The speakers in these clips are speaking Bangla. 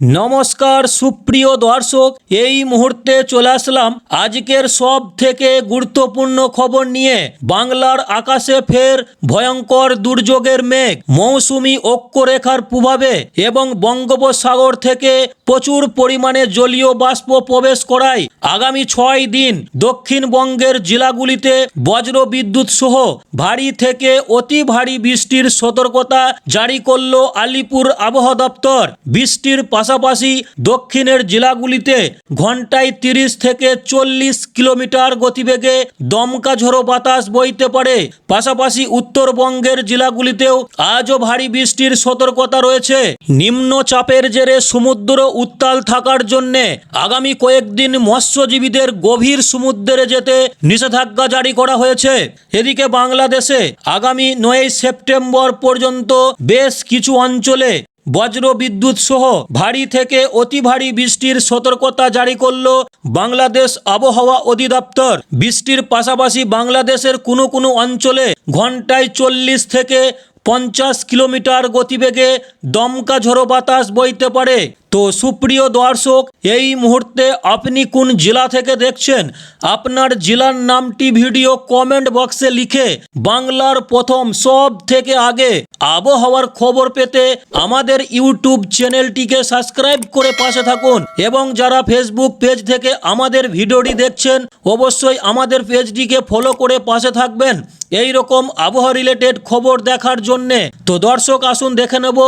নমস্কার সুপ্রিয় দর্শক, এই মুহূর্তে চলে আসলাম আজকের সব থেকে গুরুত্বপূর্ণ খবর নিয়ে। বাংলার আকাশে ফের ভয়ঙ্কর দুর্যোগের মেঘ, মৌসুমি অক্ষরেখার প্রভাবে এবং বঙ্গোপসাগর থেকে প্রচুর পরিমাণে জলীয় বাষ্প প্রবেশ করায় আগামী ছয় দিন দক্ষিণবঙ্গের জেলাগুলিতে বজ্র বিদ্যুৎ সহ ভারী থেকে অতি ভারী বৃষ্টির সতর্কতা জারি করল আলিপুর আবহাওয়া দপ্তর। বৃষ্টির পাশাপাশি দক্ষিণের জেলাগুলিতে ঘন্টায় তিরিশ থেকে চল্লিশ কিলোমিটার গতিবেগে দমকা ঝোড়ো বাতাস বইতে পারে। পাশাপাশি উত্তরবঙ্গের জেলাগুলিতেও আজও ভারী বৃষ্টির সতর্কতা রয়েছে। নিম্নচাপের জেরে সমুদ্র উত্তাল থাকার জন্যে আগামী কয়েকদিন মৎস্যজীবীদের গভীর সমুদ্রে যেতে নিষেধাজ্ঞা জারি করা হয়েছে। এদিকে বাংলাদেশে আগামী নয় সেপ্টেম্বর পর্যন্ত বেশ কিছু অঞ্চলে বজ্র বিদ্যুৎ সহ ভারী থেকে অতি ভারী বৃষ্টির সতর্কতা জারি করল বাংলাদেশ আবহাওয়া অধিদপ্তর। বৃষ্টির পাশাপাশি বাংলাদেশের কোনো কোনো অঞ্চলে ঘন্টায় চল্লিশ থেকে পঞ্চাশ কিলোমিটার গতিবেগে দমকা ঝোড়ো বাতাস বইতে পারে। তো সুপ্রিয় দর্শক, এই মুহূর্তে আপনি কোন জেলা থেকে দেখছেন? আপনার জেলার নামটি ভিডিও কমেন্ট বক্সে লিখে বাংলার প্রথম সব থেকে আগে আবহাওয়ার খবর পেতে আমাদের ইউটিউব চ্যানেলটিকে সাবস্ক্রাইব করে পাশে থাকুন এবং যারা ফেসবুক পেজ থেকে আমাদের ভিডিওটি দেখছেন, অবশ্যই আমাদের পেজটিকে ফলো করে পাশে থাকবেন। এই রকম আবহাওয়া রিলেটেড খবর দেখার জন্যে। তো দর্শক, আসুন দেখে নেব,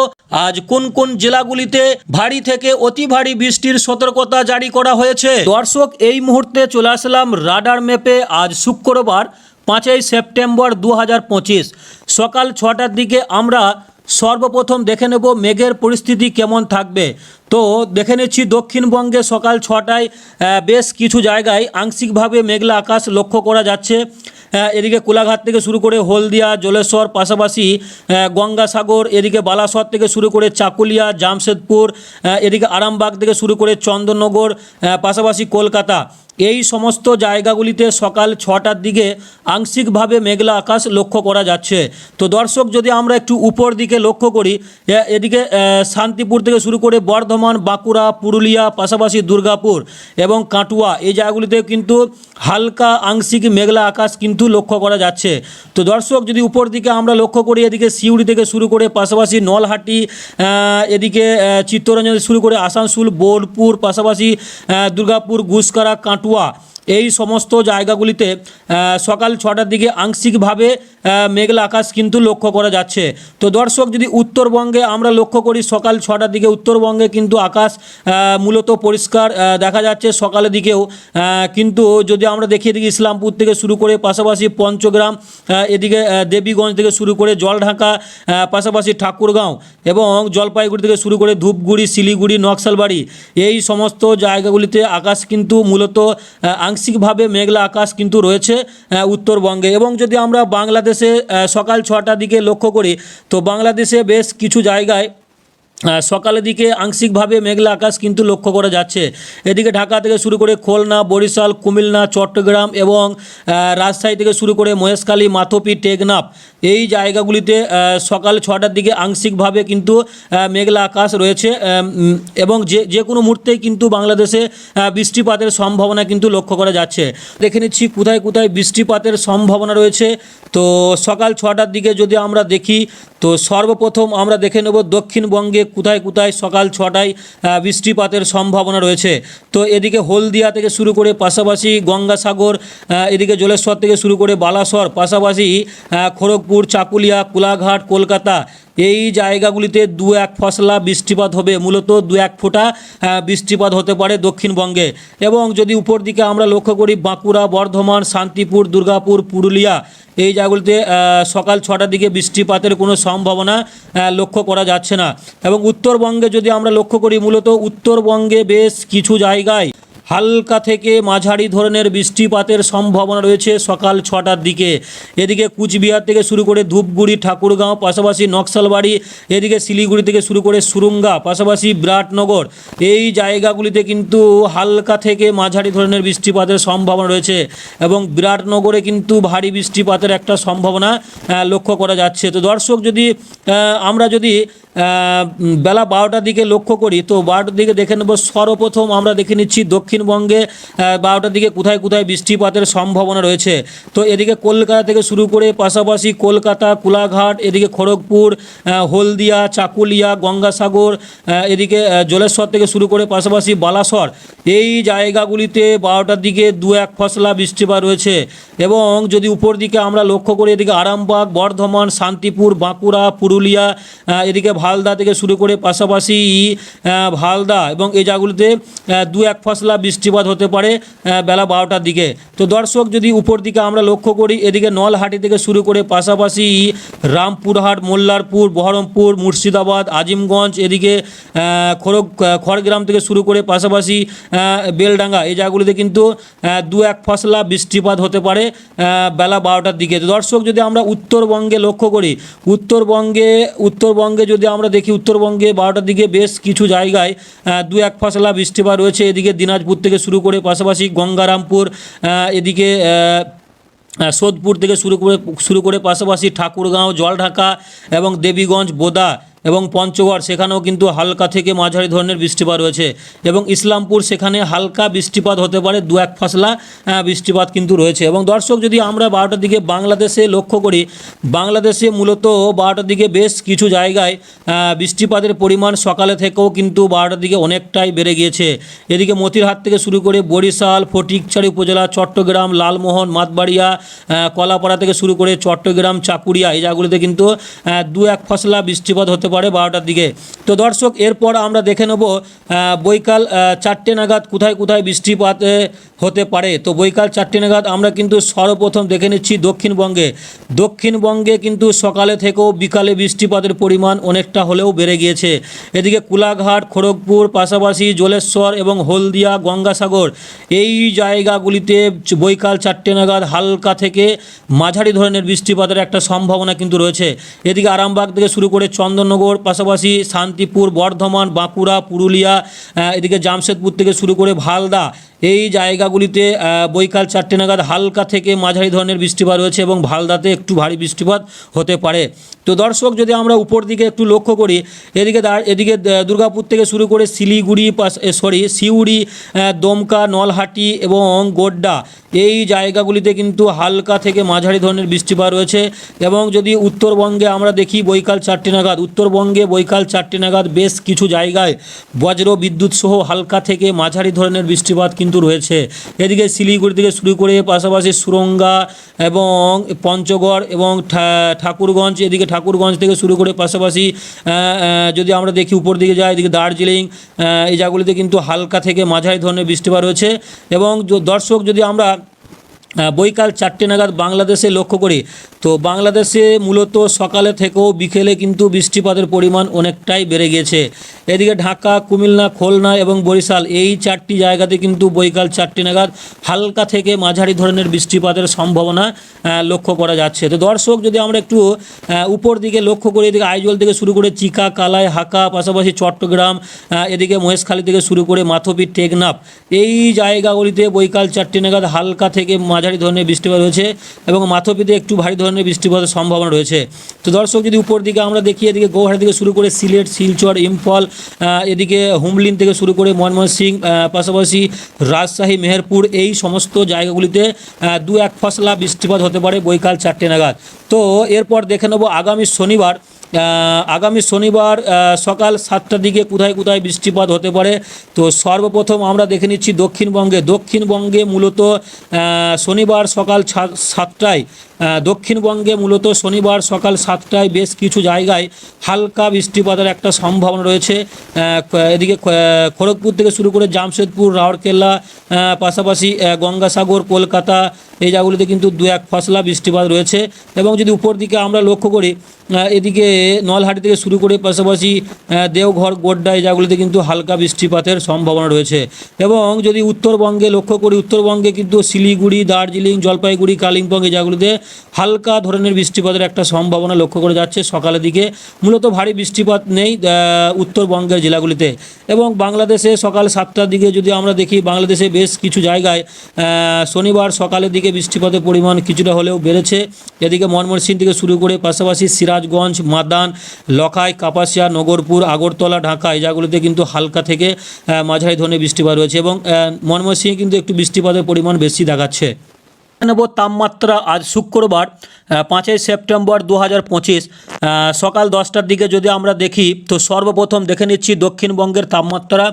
আজ কোন কোন জেলাগুলিতে ভারী থেকে অতি ভারী বৃষ্টির সতর্কতা জারি করা হয়েছে। দর্শক, এই মুহূর্তে চলে আসলাম রাডার ম্যাপে। আজ শুক্রবার পাঁচই সেপ্টেম্বর দু হাজার পঁচিশ। সকাল ছটার দিকে আমরা সর্বপ্রথম দেখে নেব মেঘের পরিস্থিতি কেমন থাকবে। তো দেখে নিচ্ছি দক্ষিণবঙ্গে সকাল ছটায় বেশ কিছু জায়গায় আংশিকভাবে মেঘলা আকাশ লক্ষ্য করা যাচ্ছে। এদিকে কোলাঘাট থেকে শুরু করে হলদিয়া, জলেশ্বর, পাশাপাশি গঙ্গাসাগর, এদিকে বালাসর থেকে শুরু করে চাকুলিয়া, জামশেদপুর এদিকে আরামবাগ থেকে শুরু করে চন্দননগর পাশাপাশি কলকাতা। এই সমস্ত জায়গাগুলিতে সকাল ছটার দিকে আংশিকভাবে মেঘলা আকাশ লক্ষ্য করা যাচ্ছে। তো দর্শক, যদি আমরা একটু উপর দিকে লক্ষ্য করি এদিকে শান্তিপুর থেকে শুরু করে বর্ধমান, বাঁকুড়া, পুরুলিয়া, পাশাপাশি দুর্গাপুর এবং কাটুয়া, এই জায়গাগুলিতে কিন্তু হালকা আংশিক মেঘলা আকাশ কিন্তু লক্ষ্য করা যাচ্ছে। তো দর্শক, যদি উপর দিকে আমরা লক্ষ্য করি, এদিকে সিউড়ি থেকে শুরু করে পাশাপাশি নলহাটি এদিকে চিত্তরঞ্জন শুরু করে আসানসোল, বোলপুর, পাশাপাশি দুর্গাপুর গুসকারা কাটুয়া এই সমস্ত জায়গাগুলিতে সকাল ছটার দিকে আংশিকভাবে মেঘলা আকাশ কিন্তু লক্ষ্য করা যাচ্ছে। তো দর্শক, যদি উত্তরবঙ্গে আমরা লক্ষ্য করি, সকাল ছটার দিকে উত্তরবঙ্গে কিন্তু আকাশ মূলত পরিষ্কার দেখা যাচ্ছে সকালের দিকেও কিন্তু যদি আমরা দেখি এদিকে ইসলামপুর থেকে শুরু করে, পাশাপাশি পঞ্চগ্রাম এদিকে দেবীগঞ্জ থেকে শুরু করে জলঢাকা পাশাপাশি ঠাকুরগাঁও এবং জলপাইগুড়ি থেকে শুরু করে ধূপগুড়ি, শিলিগুড়ি, নকশালবাড়ি, এই সমস্ত জায়গাগুলিতে আকাশ কিন্তু মূলত আংশিকভাবে মেঘলা আকাশ কিন্তু রয়েছে উত্তরবঙ্গে। এবং যদি আমরা বাংলাদেশে সকাল ছটার দিকে লক্ষ্য করি, তো বাংলাদেশে বেশ কিছু জায়গায় সকালের দিকে আংশিকভাবে মেঘলা আকাশ কিন্তু লক্ষ্য করা যাচ্ছে। এদিকে ঢাকা থেকে শুরু করে খুলনা, বরিশাল, কুমিল্লা, চট্টগ্রাম এবং রাজশাহী থেকে শুরু করে মহেশখালী, মাথপি, টেকনাফ এই জায়গাগুলিতে সকাল ছটার দিকে আংশিকভাবে কিন্তু মেঘলা আকাশ রয়েছে। এবং যে যে কোনো মুহূর্তেই কিন্তু বাংলাদেশে বৃষ্টিপাতের সম্ভাবনা কিন্তু লক্ষ্য করা যাচ্ছে। দেখে নিচ্ছি কোথায় কোথায় বৃষ্টিপাতের সম্ভাবনা রয়েছে। তো সকাল ছটার দিকে যদি আমরা দেখি, তো সর্বপ্রথম আমরা দেখে নেব দক্ষিণবঙ্গে কোথায় কোথায় সকাল ছটায় বৃষ্টিপাতের সম্ভাবনা রয়েছে। তো এদিকে হলদিয়া থেকে শুরু করে পাশাপাশি গঙ্গাসাগর এদিকে জলেশ্বর থেকে শুরু করে বালাসর, পাশাপাশি খড়গপুর, চাকুলিয়া, কোলাঘাট, কলকাতা এই জায়গাগুলিতে দু এক ফসলা বৃষ্টিপাত হবে, মূলত দু এক ফোঁটা বৃষ্টিপাত হতে পারে দক্ষিণবঙ্গে। এবং যদি উপর দিকে আমরা লক্ষ্য করি, বাঁকুড়া, বর্ধমান, শান্তিপুর, দুর্গাপুর, পুরুলিয়া, এই জায়গাগুলিতে সকাল ছটার দিকে বৃষ্টিপাতের কোনো সম্ভাবনা লক্ষ্য করা যাচ্ছে না। এবং উত্তরবঙ্গে যদি আমরা লক্ষ্য করি, মূলত উত্তরবঙ্গে বেশ কিছু জায়গায় হালকা থেকে মাঝারি ধরনের বৃষ্টিপাতের সম্ভাবনা রয়েছে সকাল ছটার দিকে। এদিকে কুচবিহার থেকে শুরু করে ধূপগুড়ি, ঠাকুরগাঁও, পাশাপাশি নকশালবাড়ি, এদিকে শিলিগুড়ি থেকে শুরু করে সুরুঙ্গা, পাশাপাশি বিরাটনগর। এই জায়গাগুলিতে কিন্তু হালকা থেকে মাঝারি ধরনের বৃষ্টিপাতের সম্ভাবনা রয়েছে এবং বিরাটনগরে কিন্তু ভারী বৃষ্টিপাতের একটা সম্ভাবনা লক্ষ্য করা যাচ্ছে। তো দর্শক যদি আমরা যদি বেলা বারোটার দিকে লক্ষ্য করি, তো বারোটার দিকে দেখে নেব সর্বপ্রথম আমরা দেখে নিচ্ছি দক্ষিণবঙ্গে বারোটার দিকে কোথায় কোথায় বৃষ্টিপাতের সম্ভাবনা রয়েছে। তো এদিকে কলকাতা থেকে শুরু করে পাশাপাশি কলকাতা, কোলাঘাট, এদিকে খড়গপুর হলদিয়া, চাকুলিয়া, গঙ্গাসাগর এদিকে জলেশ্বর থেকে শুরু করে পাশাপাশি বালাসর। এই জায়গাগুলিতে বারোটার দিকে দু এক ফসলা বৃষ্টিপাত রয়েছে এবং যদি উপর দিকে আমরা লক্ষ্য করি, এদিকে আরামবাগ, বর্ধমান, শান্তিপুর, বাঁকুড়া, পুরুলিয়া এদিকে ভালদা থেকে শুরু করে পাশাপাশি ভালদা এবং এই জায়গাগুলিতে দু এক ফসলা বৃষ্টিপাত হতে পারে বেলা বারোটার দিকে। তো দর্শক, যদি উপর দিকে আমরা লক্ষ্য করি, এদিকে নলহাটি থেকে শুরু করে পাশাপাশি রামপুরহাট, মোল্লারপুর, বহরমপুর, মুর্শিদাবাদ, আজিমগঞ্জ, এদিকে খড়গ খড়গ্রাম থেকে শুরু করে পাশাপাশি বেলডাঙ্গা, এই জায়গাগুলিতে কিন্তু দু এক ফসলা বৃষ্টিপাত হতে পারে বেলা বারোটার দিকে। তো দর্শক, যদি আমরা উত্তরবঙ্গে লক্ষ্য করি, উত্তরবঙ্গে উত্তরবঙ্গে যদি আমরা দেখি উত্তরবঙ্গে বারোটার দিকে বেশ কিছু জায়গায় দু এক ফসলা বৃষ্টিপাত রয়েছে। এদিকে দিনাজপুর থেকে শুরু করে পাশাপাশি গঙ্গারামপুর এদিকে সোদপুর থেকে শুরু করে শুরু করে পাশাপাশি ঠাকুরগাঁও, জলঢাকা এবং দেবীগঞ্জ, বোদা এবং পঞ্চগড়, সেখানেও কিন্তু হালকা থেকে মাঝারি ধরনের বৃষ্টিপাত রয়েছে এবং ইসলামপুর সেখানে হালকা বৃষ্টিপাত হতে পারে, দু এক ফাসলা বৃষ্টিপাত কিন্তু রয়েছে। এবং দর্শক, যদি আমরা বারোটার দিকে বাংলাদেশে লক্ষ্য করি, বাংলাদেশে মূলত বারোটার দিকে বেশ কিছু জায়গায় বৃষ্টিপাতের পরিমাণ সকালে থেকেও কিন্তু বারোটার দিকে অনেকটাই বেড়ে গিয়েছে। এদিকে মতিরহাট থেকে শুরু করে বরিশাল, ফটিকছড়ি উপজেলা, চট্টগ্রাম, লালমোহন, মাতবাড়িয়া কলাপাড়া থেকে শুরু করে চট্টগ্রাম, চাকুরিয়া, এই জায়গাগুলিতে কিন্তু দু এক ফসলা বৃষ্টিপাত হতে পারে বারোটার দিকে। তো দর্শক, এরপর আমরা দেখে নেব বৈকাল চারটে নাগাদ কোথায় কোথায় বৃষ্টিপাত হতে পারে। তো বৈকাল চারটে নাগাদ আমরা কিন্তু সর্বপ্রথম দেখে নিচ্ছি দক্ষিণবঙ্গে। দক্ষিণবঙ্গে কিন্তু সকালে থেকেও বিকালে বৃষ্টিপাতের পরিমাণ অনেকটা হলেও বেড়ে গিয়েছে। এদিকে কুলাঘাট, খড়গপুর, পাশাপাশি জলেশ্বর এবং হলদিয়া, গঙ্গাসাগর এই জায়গাগুলিতে বৈকাল চারটে নাগাদ হালকা থেকে মাঝারি ধরনের বৃষ্টিপাতের একটা সম্ভাবনা কিন্তু রয়েছে। এদিকে আরামবাগ থেকে শুরু করে চন্দননগর পাশাপাশি শান্তিপুর বর্ধমান বাঁকুড়া পুরুলিয়া এদিকে জামশেদপুর থেকে শুরু করে ভালদা এই জায়গাগুলিতে বৈকাল চারটে নাগাদ হালকা থেকে মাঝারি ধরনের বৃষ্টিপাত রয়েছে এবং ভালদাতে একটু ভারী বৃষ্টিপাত হতে পারে। তো দর্শক, যদি আমরা উপর দিকে একটু লক্ষ্য করি, এদিকে এদিকে দুর্গাপুর থেকে শুরু করে শিলিগুড়ি সরি সিউড়ি দমকা, নলহাটি এবং গোড্ডা, এই জায়গাগুলিতে কিন্তু হালকা থেকে মাঝারি ধরনের বৃষ্টিপাত রয়েছে এবং যদি উত্তরবঙ্গে আমরা দেখি, বৈকাল চারটে নাগাদ, উত্তরবঙ্গে বৈকাল চারটে নাগাদ বেশ কিছু জায়গায় বজ্র বিদ্যুৎ সহ হালকা থেকে মাঝারি ধরনের বৃষ্টিপাত কিন্তু রয়েছে। এদিকে শিলিগুড়ি থেকে শুরু করে পাশাপাশি সুরঙ্গা এবং পঞ্চগড় এবং ঠাকুরগঞ্জ, এদিকে ঠাকুরগঞ্জ থেকে শুরু করে পাশাপাশি যদি আমরা দেখি উপর দিকে যাই, এদিকে দার্জিলিং এই জায়গাগুলিতে কিন্তু হালকা থেকে মাঝারি ধরনের বৃষ্টিপাত রয়েছে এবং দর্শক যদি আমরা বৈকাল চারটে নাগাদ বাংলাদেশে লক্ষ্য করি। তো বাংলাদেশে মূলত সকালে থেকেও বিকেলে কিন্তু বৃষ্টিপাতের পরিমাণ অনেকটাই বেড়ে গিয়েছে। এদিকে ঢাকা, কুমিল্লা, খুলনা এবং বরিশাল এই চারটি জায়গাতে কিন্তু বৈকাল চারটে নাগাদ হালকা থেকে মাঝারি ধরনের বৃষ্টিপাতের সম্ভাবনা লক্ষ্য করা যাচ্ছে। তো দর্শক, যদি আমরা একটু উপর দিকে লক্ষ্য করি, এদিকে আইজল থেকে শুরু করে চিকা, কালাই, হাকা, পাশাপাশি চট্টগ্রাম এদিকে মহেশখালী থেকে শুরু করে মাথপি, টেকনাফ এই জায়গাগুলিতে বৈকাল চারটে নাগাদ হালকা থেকে মাঝারি ধরনের বৃষ্টিপাত রয়েছে এবং মাথপিতে একটু ভারী ধরনের বৃষ্টিপাতের সম্ভাবনা রয়েছে। তো দর্শক, যদি উপর দিকে আমরা দেখি, এদিকে গৌহাটি থেকে শুরু করে সিলেট, শিলচর, ইম্ফল এদিকে হুমলিন থেকে শুরু করে ময়মনসিং পাশাপাশি রাজশাহী, মেহেরপুর এই সমস্ত জায়গাগুলিতে দু এক ফসলা বৃষ্টিপাত হতে পারে বৈকাল চারটে নাগাদ। তো এরপর দেখে নেব আগামী শনিবার আগামী শনিবার সকাল সাতটার দিকে কোথায় কোথায় বৃষ্টিপাত হতে পারে? তো সর্বপ্রথম আমরা দেখে নিচ্ছি দক্ষিণবঙ্গে। দক্ষিণবঙ্গে মূলত শনিবার সকাল সাতটায় দক্ষিণবঙ্গে মূলত শনিবার সকাল সাতটায় বেশ কিছু জায়গায় হালকা বৃষ্টিপাতের একটা সম্ভাবনা রয়েছে। এদিকে খড়গপুর থেকে শুরু করে জামশেদপুর, রাউরকেল্লা পাশাপাশি গঙ্গাসাগর, কলকাতা এই জায়গাগুলিতে কিন্তু দু এক ফসলা বৃষ্টিপাত রয়েছে এবং যদি উপর দিকে আমরা লক্ষ্য করি এদিকে নলহাটি থেকে শুরু করে পাশাপাশি দেওঘর, গোড্ডা এই জায়গাগুলিতে কিন্তু হালকা বৃষ্টিপাতের সম্ভাবনা রয়েছে। এবং যদি উত্তরবঙ্গে লক্ষ্য করি, উত্তরবঙ্গে কিন্তু শিলিগুড়ি, দার্জিলিং, জলপাইগুড়ি, কালিম্পং এই জায়গাগুলিতে হালকা ধরনের বৃষ্টিপাতের একটা সম্ভাবনা লক্ষ্য করে যাচ্ছে সকালের দিকে। মূলত ভারী বৃষ্টিপাত নেই উত্তরবঙ্গের জেলাগুলিতে। এবং বাংলাদেশে সকাল সাতটার দিকে যদি আমরা দেখি, বাংলাদেশে বেশ কিছু জায়গায় শনিবার সকালের দিকে বৃষ্টিপাতের পরিমাণ কিছুটা হলেও বেড়েছে। এদিকে ময়মনসিং থেকে শুরু করে পাশাপাশি সিরাজগঞ্জ, মাদান, লখাই, কাপাসিয়া, নগরপুর, আগরতলা, ঢাকা, এই জায়গাগুলিতে কিন্তু হালকা থেকে মাঝারি ধরনের বৃষ্টিপাত রয়েছে এবং ময়মনসিংহে কিন্তু একটু বৃষ্টিপাতের পরিমাণ বেশি দেখাচ্ছে। নেব তাপমাত্রা আজ শুক্রবার। পাঁচই সেপ্টেম্বর দু হাজার পঁচিশ সকাল দশটার দিকে যদি আমরা দেখি, তো সর্বপ্রথম দেখে নিচ্ছি দক্ষিণবঙ্গের তাপমাত্রা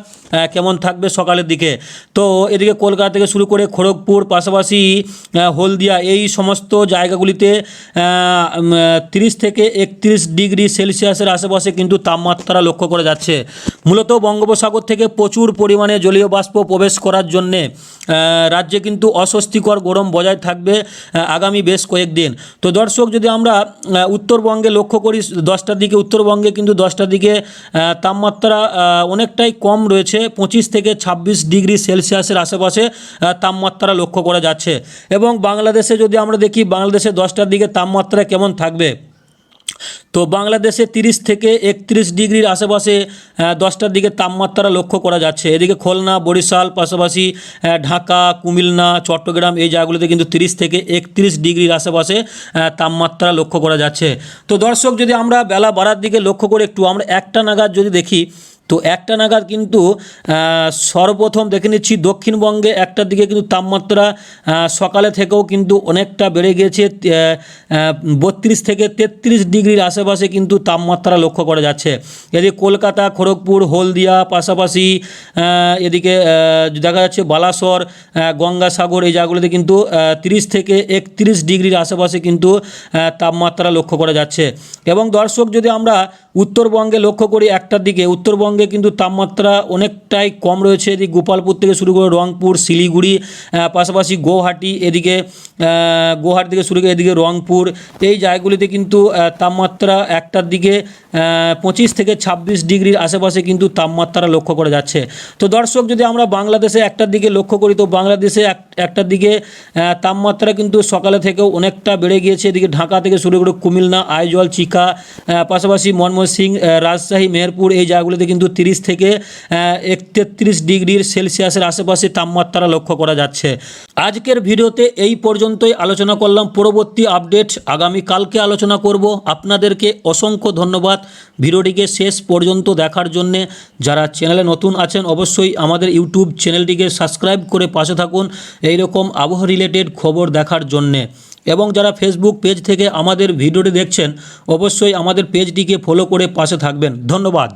কেমন থাকবে সকালের দিকে। তো এদিকে কলকাতা থেকে শুরু করে খড়গপুর, পাশাপাশি হলদিয়া, এই সমস্ত জায়গাগুলিতে তিরিশ থেকে একত্রিশ ডিগ্রি সেলসিয়াসের আশেপাশে কিন্তু তাপমাত্রা লক্ষ্য করা যাচ্ছে। মূলত বঙ্গোপসাগর থেকে প্রচুর পরিমাণে জলীয় বাষ্প প্রবেশ করার জন্যে রাজ্যে কিন্তু অস্বস্তিকর গরম বজায় থাকবে আগামী বেশ কয়েকদিন। তো দর্শক, যদি আমরা উত্তরবঙ্গে লক্ষ্য করি, দশটার দিকে উত্তরবঙ্গে কিন্তু দশটার দিকে তাপমাত্রা অনেকটাই কম রয়েছে, পঁচিশ থেকে ছাব্বিশ ডিগ্রি সেলসিয়াসের আশেপাশে তাপমাত্রা লক্ষ্য করা যাচ্ছে। এবং বাংলাদেশে যদি আমরা দেখি, বাংলাদেশে দশটার দিকে তাপমাত্রা কেমন থাকবে? তো বাংলাদেশে তিরিশ থেকে একত্রিশ ডিগ্রির আশেপাশে দশটার দিকে তাপমাত্রা লক্ষ্য করা যাচ্ছে। এদিকে খুলনা, বরিশাল, পাশাপাশি ঢাকা, কুমিল্লা, চট্টগ্রাম এই জায়গাগুলোতে কিন্তু তিরিশ থেকে একত্রিশ ডিগ্রির আশেপাশে তাপমাত্রা লক্ষ্য করা যাচ্ছে। তো দর্শক, যদি আমরা বেলা বাড়ার দিকে লক্ষ্য করে একটু, আমরা একটা নাগাদ যদি দেখি তো একটা নাগাদ কিন্তু সর্বপ্রথম দেখে নিচ্ছি দক্ষিণবঙ্গে একটার দিকে কিন্তু তাপমাত্রা সকালে থেকেও কিন্তু অনেকটা বেড়ে গিয়েছে বত্রিশ থেকে তেত্রিশ ডিগ্রির আশেপাশে কিন্তু তাপমাত্রা লক্ষ্য করা যাচ্ছে। এদিকে কলকাতা, খড়গপুর, হলদিয়া, পাশাপাশি এদিকে দেখা যাচ্ছে বালাসর গঙ্গাসাগর, এই জায়গাগুলোতে কিন্তু তিরিশ থেকে একত্রিশ ডিগ্রির আশেপাশে কিন্তু তাপমাত্রা লক্ষ্য করা যাচ্ছে। এবং দর্শক যদি আমরা উত্তরবঙ্গে লক্ষ্য করি, একটার দিকে উত্তরবঙ্গে কিন্তু তাপমাত্রা অনেকটাই কম রয়েছে। এদিকে গোপালপুর থেকে শুরু করে রংপুর, শিলিগুড়ি পাশাপাশি গৌহাটি, এদিকে গৌহাটি থেকে শুরু করে এদিকে রংপুর, এই জায়গাগুলিতে কিন্তু তাপমাত্রা একটার দিকে পঁচিশ থেকে ছাব্বিশ ডিগ্রির আশেপাশে কিন্তু তাপমাত্রা লক্ষ্য করা যাচ্ছে। তো দর্শক, যদি আমরা বাংলাদেশে একটার দিকে লক্ষ্য করি, তো বাংলাদেশে এক, একটার দিকে তাপমাত্রা কিন্তু সকালে থেকেও অনেকটা বেড়ে গিয়েছে। এদিকে ঢাকা থেকে শুরু করে কুমিল্লা, আইজল, চিকা পাশাপাশি মনমোহন সিং রাজশাহী, মেহেরপুর, এই জায়গাগুলিতে কিন্তু তিরিশ থেকে তেত্রিশ ডিগ্রির সেলসিয়াসের আশেপাশে তাপমাত্রা লক্ষ্য করা যাচ্ছে। আজকের ভিডিওতে এই পর্যন্তই আলোচনা করলাম। পরবর্তী আপডেট আগামী কালকে আলোচনা করব। আপনাদেরকে অসংখ্য ধন্যবাদ ভিডিওটিকে শেষ পর্যন্ত দেখার জন্যে। যারা চ্যানেলে নতুন আছেন, অবশ্যই আমাদের ইউটিউব চ্যানেলটিকে সাবস্ক্রাইব করে পাশে থাকুন এই রকম আবহাওয়া রিলেটেড খবর দেখার জন্যে। এবং যারা ফেসবুক পেজ থেকে আমাদের ভিডিওটি দেখছেন, অবশ্যই আমাদের পেজটিকে ফলো করে পাশে থাকবেন। ধন্যবাদ।